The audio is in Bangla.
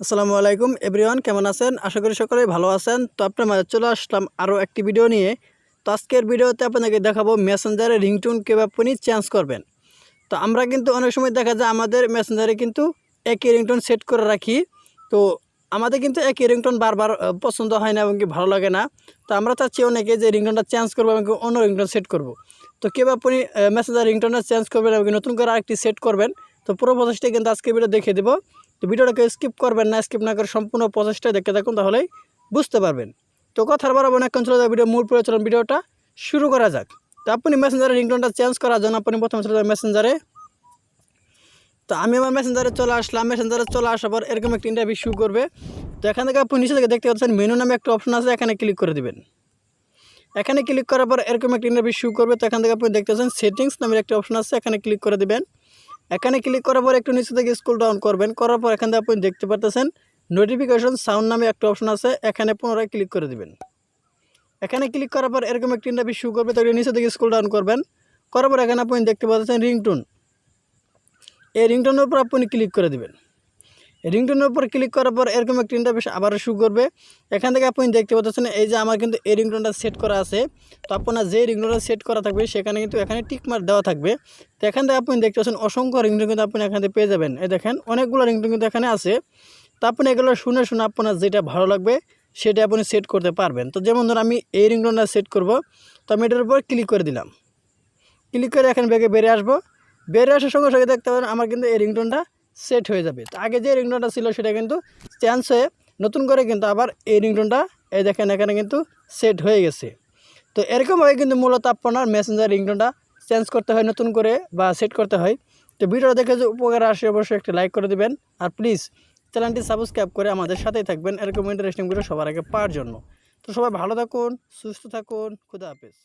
আসসালামু আলাইকুম এভরিওয়ান, কেমন আছেন? আশা করি সকলেই ভালো আছেন। তো আপনার মাঝে চলে আসলাম আরও একটি ভিডিও নিয়ে। তো আজকের ভিডিওতে আপনাদেরকে দেখাবো মেসেঞ্জারে রিংটোন কীভাবে আপনি চেঞ্জ করবেন। তো আমরা কিন্তু অনেক সময় দেখা যায় আমাদের মেসেঞ্জারে কিন্তু একই রিংটোন সেট করে রাখি। তো আমাদের কিন্তু একই রিংটোন বারবার পছন্দ হয় না এবং কি ভালো লাগে না। তো আমরা চাচ্ছি অনেকে যে রিংটোনটা চেঞ্জ করব এবং অন্য রিংটোন সেট করব। তো কীভাবে আপনি মেসেঞ্জার রিংটোনটা চেঞ্জ করবেন এবং নতুন করে আরেকটি সেট করবেন? তো পুরো প্রসেসটা কিন্তু আজকে ভিডিও দেখিয়ে দেবো। তো ভিডিওটাকে স্কিপ করবেন না স্কিপ না করে সম্পূর্ণ প্রসেসটা দেখতে থাকুন, তাহলেই বুঝতে পারবেন। তো কথার বরাবর অনেকক্ষণ চলে যাবে ভিডিও মূল প্রচলন ভিডিওটা শুরু করা যাক। তো আপনি মেসেঞ্জারে রিংটোনটা চেঞ্জ করার জন্য আপনি প্রথমে চলে যাবেন মেসেঞ্জারে তো আমি আমার মেসেঞ্জারে চলে আসলাম মেসেঞ্জারে চলে আসার পর এরকম একটা ইন্টারভিউ শুরু করবে। তো এখান থেকে আপনি নিচে থেকে দেখতে পাচ্ছেন মেনু নামে একটা অপশন আছে, এখানে ক্লিক করে দেবেন। এখানে ক্লিক করার পর এরকম একটা ইন্টারভিউ শুরু করবে। তো এখান থেকে আপনি দেখতে পাচ্ছেন সেটিংস নামের একটা অপশন আছে, এখানে ক্লিক করে দিবেন। এখানে ক্লিক করার পর একটু নিচে থেকে স্কুল ডাউন করবেন। করার পর এখান থেকে আপনি দেখতে পাচ্ছেন নোটিফিকেশন সাউন্ড নামে একটা অপশন আছে, এখানে পুনরায় ক্লিক করে দিবেন। এখানে ক্লিক করার পর এরকম একটি ইন্টারভিউ শুরু করবে, তো নিচে থেকে স্কুল ডাউন করবেন। করার পর এখানে আপনি দেখতে পাচ্ছেন রিংটোন এই রিংটোনের উপর আপনি ক্লিক করে দিবেন। রিংটোনের উপর ক্লিক করার পর এরকম একটা ইন্টারভিউ আবারও শুরু করবে। এখান থেকে আপনি দেখতে পাচ্ছেন, এই যে আমার কিন্তু এই রিংটোনটা সেট করা আছে। তো আপনার যে রিংটোনটা সেট করা থাকবে, সেখানে কিন্তু এখানে টিক মার্ক দেওয়া থাকবে। তো এখান থেকে আপনি দেখতে পাচ্ছেন, অসংখ্য রিংটোন কিন্তু আপনি এখান থেকে পেয়ে যাবেন। এই দেখেন, অনেকগুলো রিংটোন কিন্তু এখানে আছে। তো আপনি এগুলো শুনে শুনে আপনার যেটা ভালো লাগবে, সেটা আপনি সেট করতে পারবেন। তো যেমন ধরুন, আমি এই রিংটোনটা সেট করব। তো আমি এটার উপর ক্লিক করে দিলাম। ক্লিক করে এখানে বেগে বেরিয়ে আসব। বেরিয়ে আসার সঙ্গে সঙ্গে দেখতে পাবেন, আমার কিন্তু এই রিংটোনটা সেট হয়ে যাবে। তো আগে যে রিংটোনটা ছিল সেটা কিন্তু চেঞ্জ হয়ে নতুন করে কিন্তু আবার এই রিংটোনটা এই দেখেন এখানে কিন্তু সেট হয়ে গেছে। তো এরকমভাবে কিন্তু মূলত আপনার মেসেঞ্জার রিংটোনটা চেঞ্জ করতে হয়, নতুন করে বা সেট করতে হয়। তো ভিডিওটা দেখে যে উপকার আসে, অবশ্যই একটি লাইক করে দেবেন। আর প্লিজ চ্যানেলটি সাবস্ক্রাইব করে আমাদের সাথেই থাকবেন। এরকম ইন্টারেস্টিং ভিডিও সবার আগে পাওয়ার জন্য। তো সবাই ভালো থাকুন, সুস্থ থাকুন, খুদা হাফেজ।